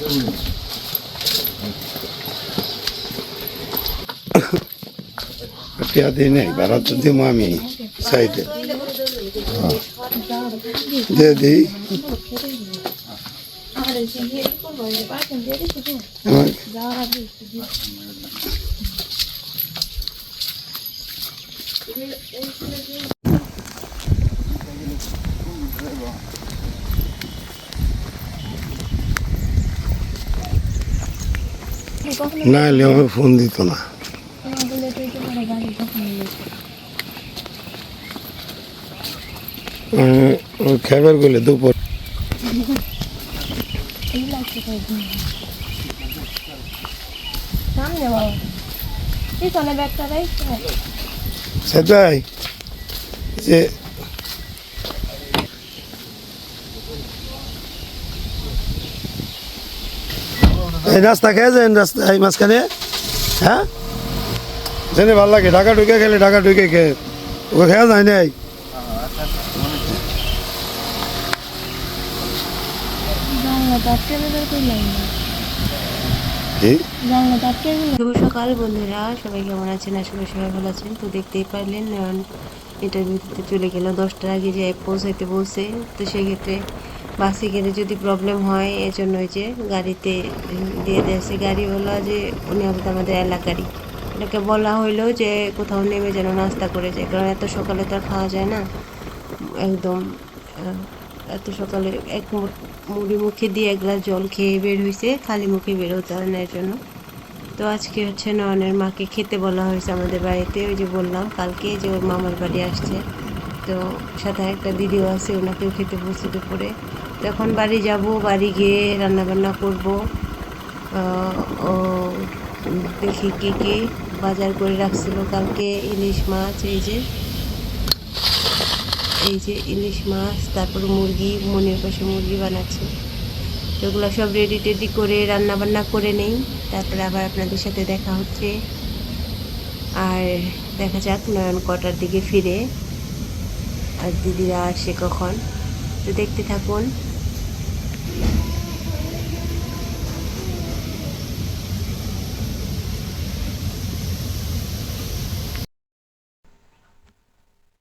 আমি যে এই চলো আমি এই টিয়া দিই নেই ভাড়া তো দিব আমি সাইডে দিয়ে দিই আর এই যে এই করব এই পার্সেন্ট দিয়ে দিছি তো আমার যাওয়ার আগে কখনো না এলে আমার ফোন দিত না। খাবার গেলে দুপুর সেটাই। যে এই রাস্তা খেয়ে যায় রাস্তা এই মাঝখানে হ্যাঁ? জেনে ভালো লাগে ঢাকা ঢুকে গেলে ঢাকা ঢুকে খেয়ে। ওকে খেয়া যায় নাই? শুভ সকাল বন্ধুরা সবাই কেমন আছেন? আসলে সবাই ভালো আছেন। তো দেখতেই পারলেন নয়ন ইন্টারভিউ দিতে চলে গেল। দশটার আগে যে পৌঁছাইতে বলছে তো সেক্ষেত্রে বাসে গেলে যদি প্রবলেম হয় এই জন্য ওই যে গাড়িতে দিয়ে দিয়েছে গাড়িওয়ালা যে উনি আমাদের এলাকারই। এটাকে বলা হইল যে, কোথাও নেমে যেন নাস্তা করে যায়। কারণ এত সকালে তো আর খাওয়া যায় না। একদম এত সকালে এক মুড়ি মুখে দিয়ে এক গ্লাস জল খেয়ে বের হয়েছে খালি মুখে বের হতে হয় না এর জন্য তো আজকে হচ্ছে নয়নের মাকে খেতে বলা হয়েছে আমাদের বাড়িতে। ওই যে বললাম, কালকে যে ওর মামার বাড়ি আসছে। তো সাথে একটা দিদিও আছে, ওনাকেও খেতে বসে দুপুরে। এখন বাড়ি যাব, বাড়ি গিয়ে রান্না বান্না করব ও দেখি কি কি বাজার করে রাখছিল কালকে ইলিশ মাছ, এই যে এই যে ইলিশ মাছ, তারপর মুরগি, মনের পাশে মুরগি বানাচ্ছে। তো ওগুলো সব রেডি টেডি করে রান্না বান্না করে নেই। তারপরে আবার আপনাদের সাথে দেখা হচ্ছে। আর দেখা যাক, নয়ন কটার দিকে ফিরে, আর দিদিরা আসে কখন। তো দেখতে থাকুন।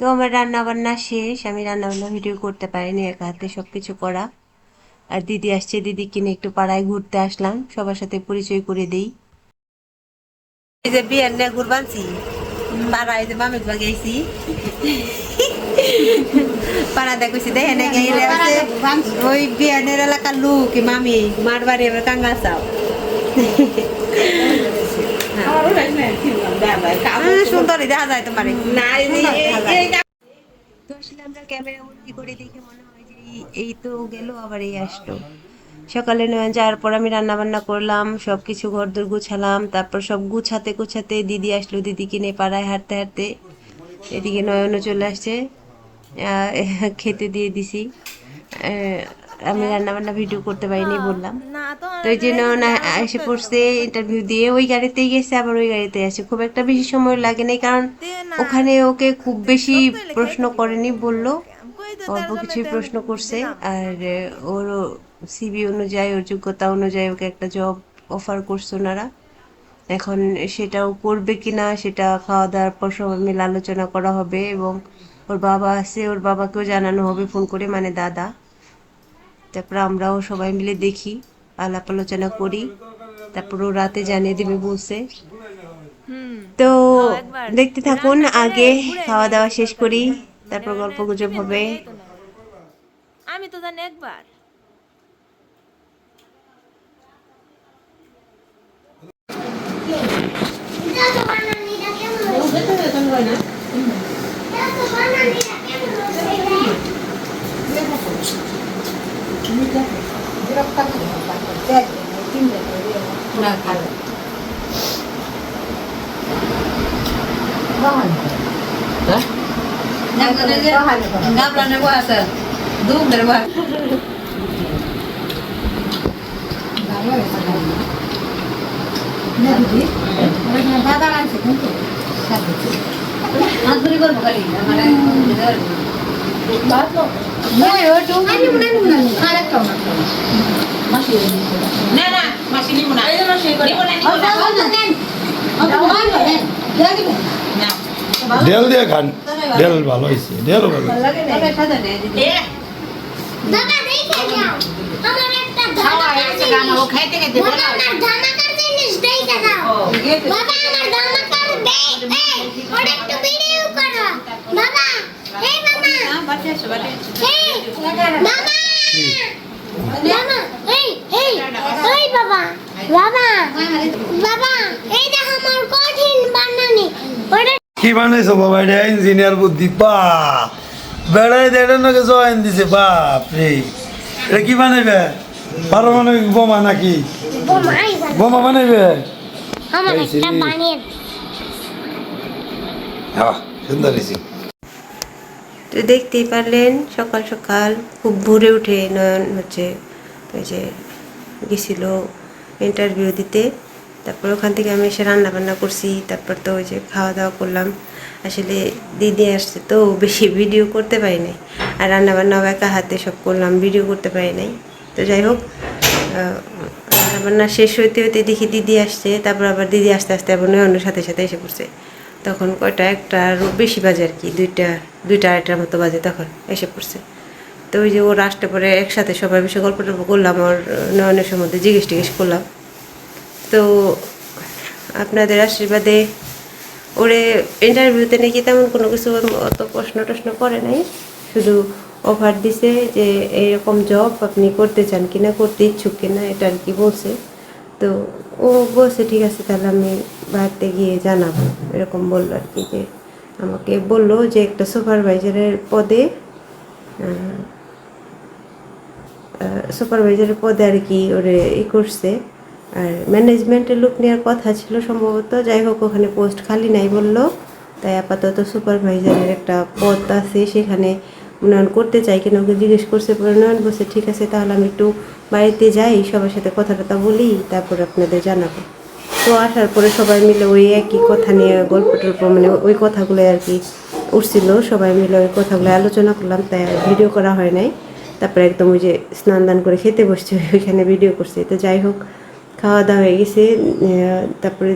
তো আমার রান্না বান্না শেষ, আমি রান্না বান্না ভিডিও করতে পারিনি, একা হাতে সব কিছু করা। আর দিদি আসছে দিদি কিনে একটু পাড়ায় ঘুরতে আসলাম, সবার সাথে পরিচয় করে দিই। এই যে পাড়ায় যে বাগেছি পাড়া দেখছি দেখে ওই এলাকার লোক মামি মার বাড়ি এবার কাঙ্গা চাও। সুন্দরই দেখা যায় তোমার তো আসলে আমরা ক্যামেরা বন্দি করে দেখে মনে হয় যে এই- এই তো গেল আবার এই আসলো সকালে যাওয়ার পর আমি রান্না বান্না করলাম সব কিছু ঘর দর গুছালাম তারপর সব গুছাতে গুছাতে দিদি আসলো দিদি কিনে পাড়ায় হাঁটতে হাঁটতে এদিকে নয়নও চলে আসছে খেতে দিয়ে দিছি আহ, আমি রান্না বান্না ভিডিও করতে পারিনি বললাম। তো ওই জন্য না এসে পড়ছে ইন্টারভিউ দিয়ে ওই গাড়িতেই গেছে আবার ওই গাড়িতে আসে। খুব একটা বেশি সময় লাগে নাই কারণ ওখানে ওকে খুব বেশি প্রশ্ন করেনি বলল। অল্প কিছুই প্রশ্ন করছে আর ওর সিবি অনুযায়ী ওর যোগ্যতা অনুযায়ী ওকে একটা জব অফার করছে ওনারা। এখন সেটাও করবে কিনা সেটা খাওয়া দাওয়ার পর সবাই মিলে আলোচনা করা হবে এবং ওর বাবা আছে ওর বাবাকেও জানানো হবে ফোন করে মানে দাদা। তারপর আমরাও সবাই মিলে দেখি আলাপ আলোচনা করি তারপর রাতে জানিয়ে দেবে বলছে। তো দেখতে থাকুন আগে খাওয়া দাওয়া শেষ করি তারপর গল্প গুজব হবে। আমি তো জানি একবার. না। খাবে গাবলানে বসে দুম ধরে বসে বাবা আছে কিন্তু আদুরি করব খালি মানে না না মাসি নিব না নিব না নিব না ডেল দিয়ে খান ডেল ভালো হয়েছে ডেলও ভালো এ বাবা দেখে যাও আমার একটা খাওয়া ধামাকা হয়েছে গানা ও খাইতে খাইতে বাবা বলা আমার ধামাকার জিনিস দেখে দাও বাবা আমার ধামাকার দে এই ওটা একটু ভিডিও করো বাবা এই মামা এই মামা মামা এই এই এই বাবা বাবা বাবা এই দেখো আমার কঠিন বানানি ওটা কি বানাইছো বাবা এটা ইঞ্জিনিয়ার বুদ্ধি বা। বেড়াই দেড় নাকি জয়েন দিছে বাপ রে এটা কি বানাইবে? পারমাণবিক বোমা নাকি? বোমা বানাইবে? আমার একটা বানিয়ে হ্যাঁ সুন্দর হয়েছে। তো দেখতেই পারলেন, সকাল সকাল খুব ভোরে উঠে নয়ন হচ্ছে, ওই যে গেছিল ইন্টারভিউ দিতে। তারপর ওখান থেকে আমি এসে রান্না বান্না করছি, তারপর তো ওই যে খাওয়া দাওয়া করলাম। আসলে দিদি আসছে তো বেশি ভিডিও করতে পারি নাই। আর রান্না বান্নাও একা হাতে সব করলাম ভিডিও করতে পারি নাই। তো যাই হোক রান্না বান্না শেষ হইতে হইতে দেখি দিদি আসছে, তারপর আবার দিদি আস্তে আস্তে আবার নয়নের সাথে সাথে এসে পড়ছে। তখন কয়টা, একটা বেশি বাজে আর কি, দুইটা দুইটা আড়াইটার মতো বাজে তখন এসে পড়ছে। তো ওই যে ওর আসতে পরে একসাথে সবাই বসে গল্প টল্প করলাম ওর নয়নের সম্বন্ধে জিজ্ঞেস টিজ্ঞেস করলাম। তো আপনাদের আশীর্বাদে ওরে ইন্টারভিউতে নাকি তেমন কোনো কিছু অত প্রশ্ন টশ্ন করে নাই, শুধু অফার দিছে যে এরকম জব আপনি করতে চান কিনা, করতে ইচ্ছুক কিনা, এটা আর কি বলছে। তো ও বলছে, ঠিক আছে, তাহলে আমি বাড়িতে গিয়ে জানাব। এরকম বলল আর কি যে আমাকে বলল যে একটা সুপারভাইজারের পদে সুপারভাইজারের পদে আর কি ওরে ই করছে। আর ম্যানেজমেন্টের লোক নেওয়ার কথা ছিল সম্ভবত, যাই হোক ওখানে পোস্ট খালি নাই বলল। তাই আপাতত সুপারভাইজারের একটা পদ আছে সেখানে উন্নয়ন করতে চাই কিনা ওকে জিজ্ঞেস করছে উন্নয়ন বলছে, ঠিক আছে, তাহলে আমি একটু বাড়িতে যাই, সবার সাথে কথা টথা বলি, তারপর আপনাদের জানাব। তো আসার পরে সবাই মিলে ওই একই কথা নিয়ে গল্প টল্প মানে ওই কথাগুলো আর কি উঠছিল। সবাই মিলে ওই কথাগুলো আলোচনা করলাম, তাই ভিডিও করা হয় নাই। তারপরে একদম ওই যে স্নান দান করে খেতে বসছে, ওইখানে ভিডিও করছে। তো যাই হোক, খাওয়া দাওয়া হয়ে গেছে। তারপরে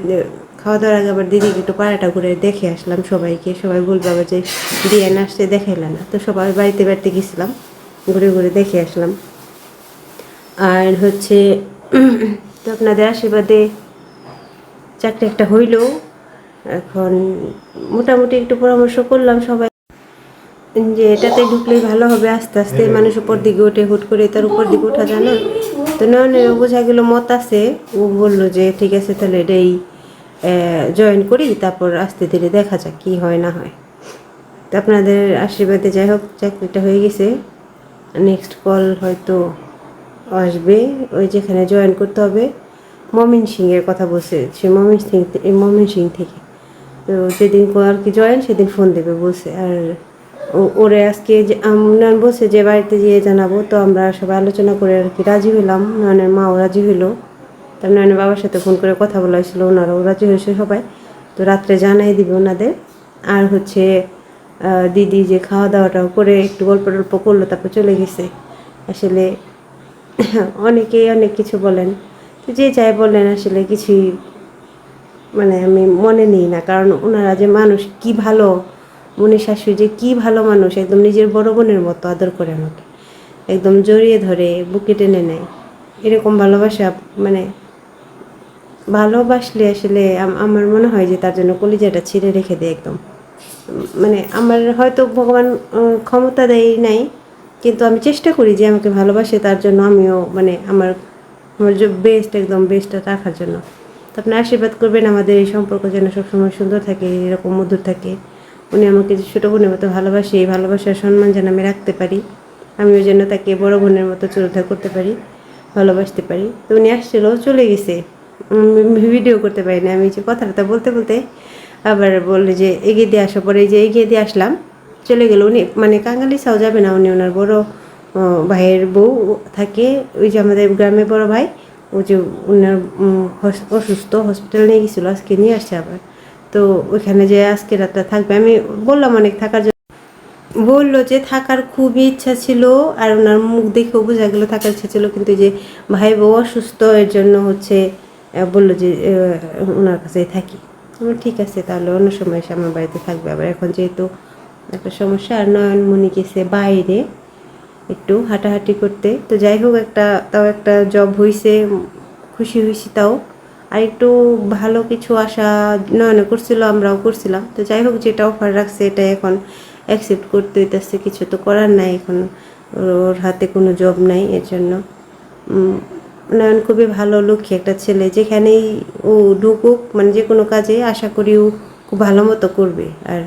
খাওয়া দাওয়ার আগে আবার দিদিকে একটু পাড়াটা ঘুরে দেখে আসলাম সবাইকে। সবাই বলবে আবার যে দিয়ে আসছে দেখাইলে না। তো সবাই বাড়িতে বাড়িতে গেছিলাম, ঘুরে ঘুরে দেখে আসলাম। আর হচ্ছে, তো আপনাদের আশীর্বাদে চাকরি একটা হইল। এখন মোটামুটি একটু পরামর্শ করলাম সবাই যে এটাতে ঢুকলেই ভালো হবে, আস্তে আস্তে মানুষ উপর দিকে ওঠে হুট করে তার উপর দিকে ওঠা যায় না। তো নয়নের বোঝা গেল মত আছে। ও বলল যে, ঠিক আছে, তাহলে এটাই জয়েন করি, তারপর আস্তে ধীরে দেখা যাক কি হয়, না হয়। তো আপনাদের আশীর্বাদে যাই হোক, চাকরিটা হয়ে গেছে। নেক্সট কল হয়তো আসবে, ওই যেখানে জয়েন করতে হবে। মমিন সিংয়ের কথা বলছে, সে মমিন সিং মমিন সিং থেকে। তো যেদিন আর কি জয়েন সেদিন ফোন দেবে বলছে। আর ওরে আজকে যে বলছে যে, বাড়িতে গিয়ে জানাব, তো আমরা সবাই আলোচনা করে আর কি রাজি হইলাম। নয়নের মাও রাজি হইল। তার নয়নের বাবার সাথে ফোন করে কথা বলা হয়েছিল, ওনারাও রাজি হয়েছে সবাই। তো রাত্রে জানাই দিবে ওনাদের। আর হচ্ছে দিদি যে খাওয়া দাওয়াটাও করে একটু গল্প টল্প করল, তারপর চলে গেছে। আসলে অনেকেই অনেক কিছু বলেন। তো যে যাই বলেন, আসলে কিছুই মানে আমি মনে নিই না। কারণ ওনারা যে মানুষ, কি ভালো? মনে শাশুড়ি যে কি ভালো মানুষ, একদম নিজের বড় বোনের মতো আদর করে আমাকে। একদম জড়িয়ে ধরে বুকে টেনে নেয়। এরকম ভালোবাসা মানে ভালোবাসলে আসলে আমার মনে হয় যে তার জন্য কলিজাটা ছিঁড়ে রেখে দেয় একদম। মানে আমার হয়তো ভগবান ক্ষমতা দেয় নাই, কিন্তু আমি চেষ্টা করি যে আমাকে ভালোবাসে, তার জন্য আমিও মানে আমার আমার যে বেস্ট একদম বেস্টটা রাখার জন্য। তো আপনি আশীর্বাদ করবেন, আমাদের এই সম্পর্ক যেন সবসময় সুন্দর থাকে, এরকম মধুর থাকে। উনি আমাকে যে ছোটো বোনের মতো ভালোবাসে, এই ভালোবাসার সম্মান যেন আমি রাখতে পারি। আমিও যেন তাকে বড় বোনের মতো শ্রদ্ধা করতে পারি, ভালোবাসতে পারি। তো উনি আসছিল, চলে গেছে। ভিডিও করতে পারি না। আমি যে কথাটা বলতে বলতে আবার বললে যে, এগিয়ে দিয়ে আসার পরে যে এগিয়ে দিয়ে আসলাম, চলে গেল উনি। মানে কাঙ্গালি সাও যাবে না উনি, ওনার বড় ভাইয়ের বউ থাকে। ওই যে আমাদের গ্রামে বড় ভাই, ও যে ওনার অসুস্থ হসপিটাল নিয়ে গেছিল, আজকে নিয়ে আসছে আবার। তো ওইখানে যে আজকে রাতটা থাকবে, আমি বললাম অনেক থাকার জন্য। বলল যে, থাকার খুবই ইচ্ছা ছিল, আর ওনার মুখ দেখেও বোঝা গেলো থাকার ইচ্ছা ছিল, কিন্তু যে ভাই বউ অসুস্থ, এর জন্য হচ্ছে বলল যে ওনার কাছেই থাকি। আমি ঠিক আছে, তাহলে অন্য সময় এসে আমার বাড়িতে থাকবে। আবার এখন যেহেতু একটা সমস্যা, আর নয়নমণি গেছে বাইরে একটু হাঁটাহাঁটি করতে। তো যাই হোক, একটা, তাও একটা জব হয়েছে খুশি হয়েছি তাও। আর একটু ভালো কিছু আশা নয়নে করছিল, আমরাও করছিলাম। তো যাই হোক, যেটা অফার রাখছে এটা এখন অ্যাকসেপ্ট করতে হইতেছে। কিছু তো করার নাই এখন, ওর হাতে কোনো জব নাই, এর জন্য। নয়ন খুবই ভালো, লক্ষ্মী একটা ছেলে, যেখানেই ও ঢুকুক মানে যে কোনো কাজে আশা করি ও খুব ভালো মতো করবে আর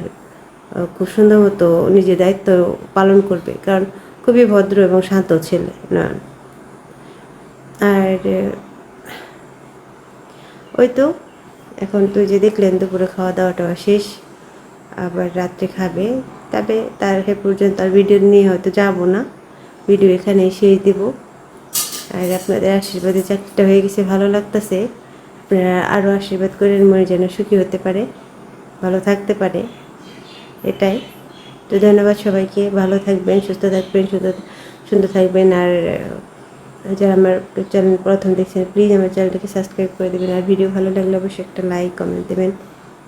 খুব সুন্দর মতো নিজের দায়িত্ব পালন করবে, কারণ খুবই ভদ্র এবং শান্ত ছেলে, নয়ন। আর ওই তো, এখন তো যে দেখলেন দুপুরে খাওয়া দাওয়াটা শেষ, আবার রাত্রে খাবে, তবে তার পর্যন্ত আর ভিডিও নিয়ে হয়তো যাব না ভিডিও এখানে শেষ দেব। আর আপনাদের আশীর্বাদে চাকরিটা হয়ে গেছে, ভালো লাগতেছে। আপনারা আরও আশীর্বাদ করেন, মনে যেন সুখী হতে পারে, ভালো থাকতে পারে। এটাই। তো ধন্যবাদ সবাইকে, ভালো থাকবেন, সুস্থ থাকবেন, সুন্দর সুন্দর থাকবেন। আর যারা আমার চ্যানেল প্রথম দেখছেন প্লিজ আমার চ্যানেলটাকে সাবস্ক্রাইব করে দেবেন। আর ভিডিও ভালো লাগলে অবশ্যই একটা লাইক কমেন্ট দেবেন।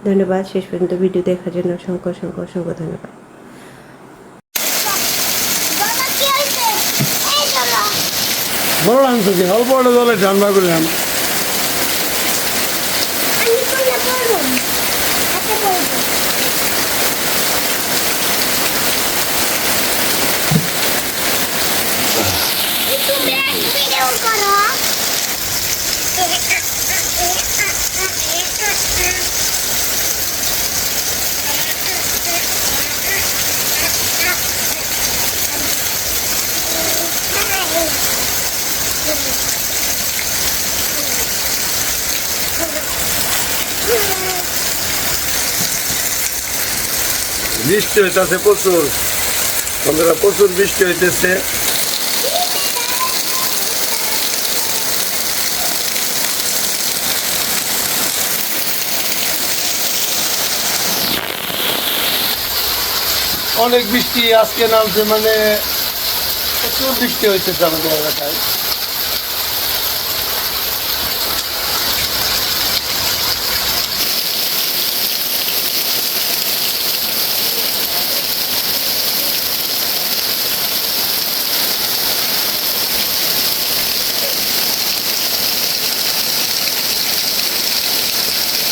ধন্যবাদ। শেষ পর্যন্ত ভিডিও দেখার জন্য অসংখ্য অসংখ্য অসংখ্য ধন্যবাদ বাবা কি হয়েছে এই চলো বড় আনতেছি অল্প জলে ঠান্ডা করলাম আমি কোলে পড়ব হাতে পড়ব একটু ব্যাগ ভিডিও করো বৃষ্টি হইতেছে প্রচুর। বন্ধুরা, প্রচুর বৃষ্টি হইতেছে। অনেক বৃষ্টি আজকে নামছে মানে প্রচুর বৃষ্টি হইতেছে আমাদের এলাকায়।